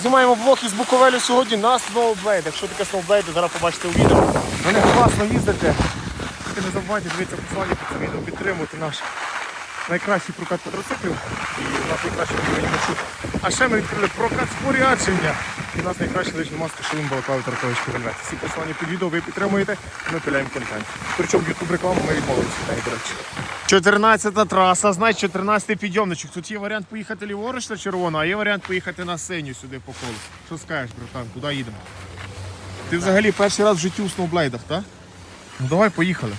Знімаємо влог із Буковелю сьогодні на сноублейдах. Що таке сноублейди, зараз побачите у відео. На них класно їздити. І не забувайте дивитися послання під це відео, підтримувати наш найкращий прокат квадроциклів і наш найкращий рівень маршрут. А ще ми відкрили прокат спорядження. І у нас найкращий лижний маски Шолом Балаклави Таркович Вельвет. Всі послання під відео ви підтримуєте, ми пиляємо контент. Причому YouTube рекламу ми відмовилися до речі. 14 траса, значить 14 підйомничок. Тут є варіант поїхати ліворуч на червону, а є варіант поїхати на синю сюди по колу. Що скажеш, братан, куди їдемо? Ти взагалі перший раз в житті у сноублейдах, так? Ну давай поїхали.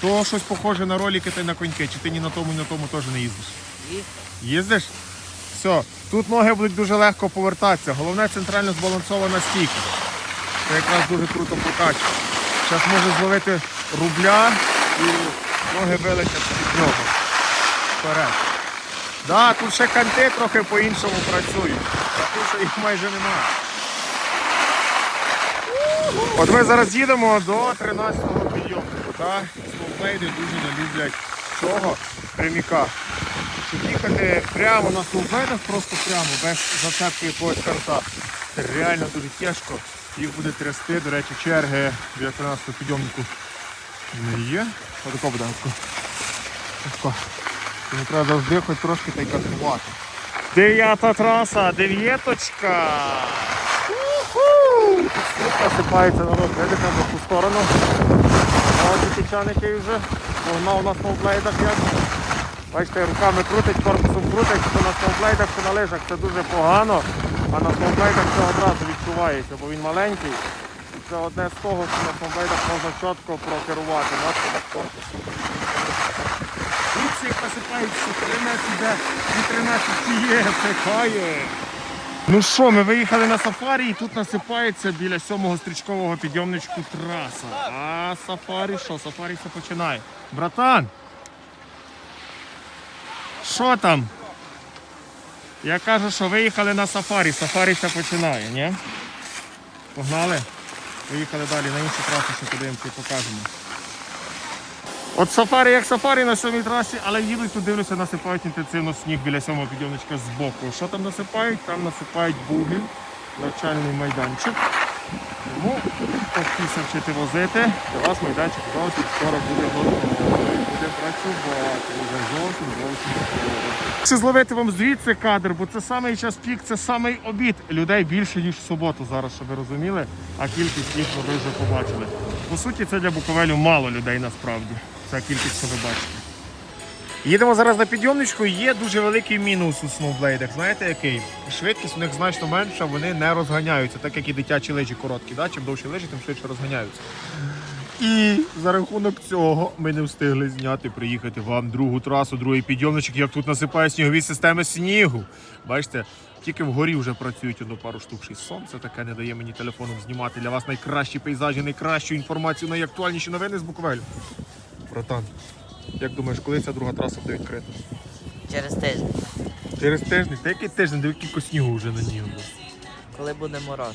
То щось похоже на ролики та й на коньки, чи ти ні на тому, ні на тому теж не їздиш? Їздиш? Все, тут ноги будуть дуже легко повертатися. Головне центрально збалансована стійка. Це якраз дуже круто прокачує. Зараз може зловити рубля і ноги вилетять під нього. Вперед. Да, тут ще канти трохи по-іншому працюють. Тут ще їх майже немає. От ми зараз їдемо до 13-го підйомнику. Так? Сноуплейди дуже не люблять чого? Пряміка. Щоб їхати прямо на сноуплейдах, просто прямо, без зацепки якогось карта. Це реально дуже тяжко. Їх буде трясти, до речі, черги біля 13-го підйомнику не є. Отако буде. Отако. Тому треба завжди хоч трошки та й катрувати. Дев'ята траса, дев'єточка. Уху! Насипається народ, видите, на ту сторону. Ось тічан, який вже погнав на сноублейдах як. Бачите, руками крутить, корпусом крутить, що на сноублейдах, що на лижах. Це дуже погано, а на сноублейдах це одразу відчувається, бо він маленький. Це одне з того, що на сноублейдах можна чітко прокерувати. Дивіться, як насипається, 13 іде, і 13 є, текає. Ну що, ми виїхали на сафарі і тут насипається біля сьомого стрічкового підйомничку траса. А сафарі що? Сафарі все починає. Братан! Що там? Я кажу, що виїхали на сафарі, сафарі все починає, ні? Погнали? Виїхали далі на іншу трасу, ще подивимося і покажемо. От сафарі як сафарі на сьомій трасі, але їдуть тут дивлюся, насипають інтенсивно сніг біля сьомого підйомничка з боку. Що там насипають? Там насипають буги, навчальний майданчик. Тому вчити возити. Для вас майданчик зовсім скоро буде готовий. Буде працювати. Вже зовсім зовсім скоро. Чи зловити вам звідси кадр, бо це самий час пік, це самий обід. Людей більше, ніж в суботу зараз, щоб ви розуміли, а кількість їх ви вже побачили. По суті, це для Буковелю мало людей насправді. Ця кількість, що ви бачите. Їдемо зараз на підйомничку. Є дуже великий мінус у сноублейдах. Знаєте який? Швидкість у них значно менша, вони не розганяються, так як і дитячі лижі короткі. Да? Чим довше лижі, тим швидше розганяються. І за рахунок цього ми не встигли зняти, приїхати вам другу трасу, другий підйомничок, як тут насипає снігові системи снігу. Бачите, тільки вгорі вже працюють одну пару штук. Ще сонце таке не дає мені телефоном знімати для вас найкращі пейзажі, найкращу інформацію, найактуальніші новини з Буковелю. Братан, як думаєш, коли ця друга траса буде відкрита? Через тиждень, Через тиждень? Та який тиждень, де кілько снігу вже на ній. буде? коли буде мороз.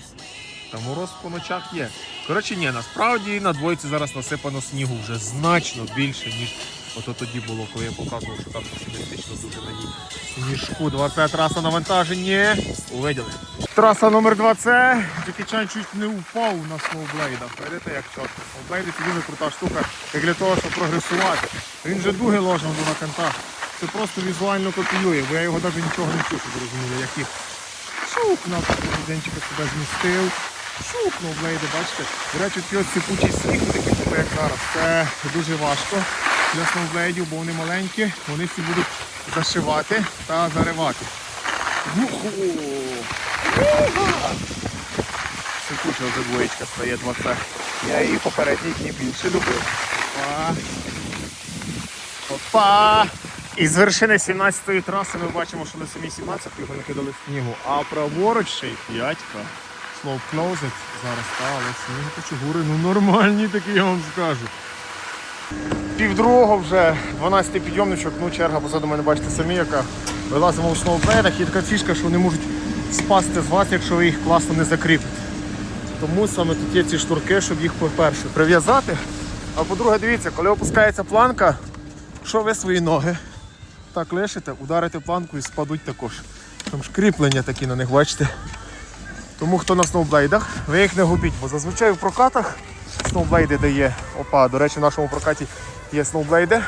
Та мороз по ночах є. Коротше, ні, насправді на двойці зараз насипано снігу вже значно більше, ніж ото тоді було, коли я показував, що там песимістично дуже на ній. Сніжку 20 траса навантаження. Увиділи. Траса номер 2 це Джекічан чуть не упав на сноублейдах. Видите, як чітко. Сноублейди це дуже крута штука, як для того, щоб прогресувати. Він вже дуги ложнув до на кантах. Це просто візуально копіює, бо я його навіть нічого не чув, щоб розуміли, як їх Шук на президентчика себе змістив. Шукнув блейди, бачите. До речі, ці сипучий сніг, такий типу, як зараз, це дуже важко для сноублейдів, бо вони маленькі, вони всі будуть зашивати та заривати. Юху! Сипуча вже двоєчка стає 20. Я її попередній більше любив. Опа! І з вершини 17-ї траси ми бачимо, що на самій 17-ї його накидали снігу, а праворуч ще й п'ятька. Slow closet зараз, та, але сніг кучугури, ну нормальні такі, я вам скажу. Півдругого вже 12-й підйомничок, ну черга позаду мене бачите самі, яка вилазимо у сноуплейдах, є така фішка, що вони можуть спасти з вас, якщо ви їх класно не закріпите. Тому саме тут є ці штурки, щоб їх, по-перше, прив'язати. А по-друге, дивіться, коли опускається планка, що ви свої ноги так лишите, ударите планку і спадуть також. Там ж кріплення такі на них, бачите. Тому хто на сноублейдах, ви їх не губіть, бо зазвичай в прокатах сноублейди дає опа. До речі, в нашому прокаті є сноублейди,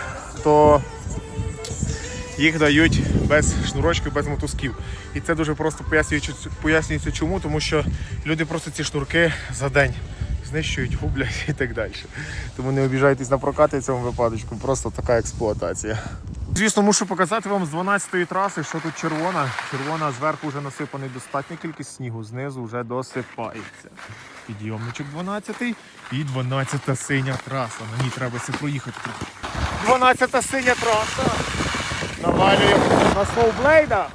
то їх дають без шнурочків, без мотузків. І це дуже просто пояснюється, чому, тому що люди просто ці шнурки за день знищують, гублять і так далі. Тому не обіжайтесь на прокати в цьому випадку, просто така експлуатація. Звісно, мушу показати вам з 12-ї траси, що тут червона. Червона зверху вже насипана достатня кількість снігу, знизу вже досипається. Підйомничок 12-й і 12-та синя траса. На ній треба все проїхати 12-та синя траса. Навалюємо на сноублейдах.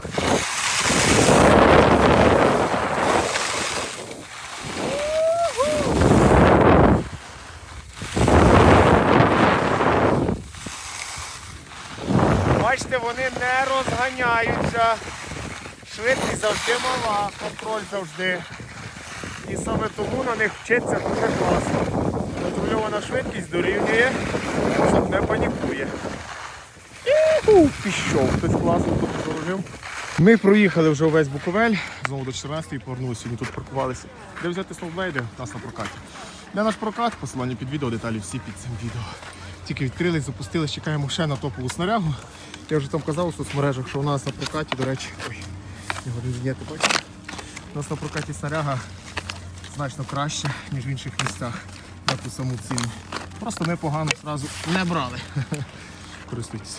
Бачите, вони не розганяються. Швидкість завжди мала, контроль завжди. І саме тому на них вчиться дуже класно. Контрольована швидкість дорівнює, щоб не панікує. Іху, Пішов, хтось класно тут заложив. Ми проїхали вже увесь Буковель, знову до 14-ї повернулися, сьогодні тут паркувалися. Де взяти сноублейди? У нас на прокаті. Для наш прокат, посилання під відео, деталі всі під цим відео. Тільки відкрили, запустили, чекаємо ще на топову снарягу. Я вже там казав у соцмережах, що у нас на прокаті, до речі, ой, його не зняти, бачите? У нас на прокаті снаряга значно краще, ніж в інших місцях на ту саму ціну. Просто ми погано одразу не брали. Користуйтесь.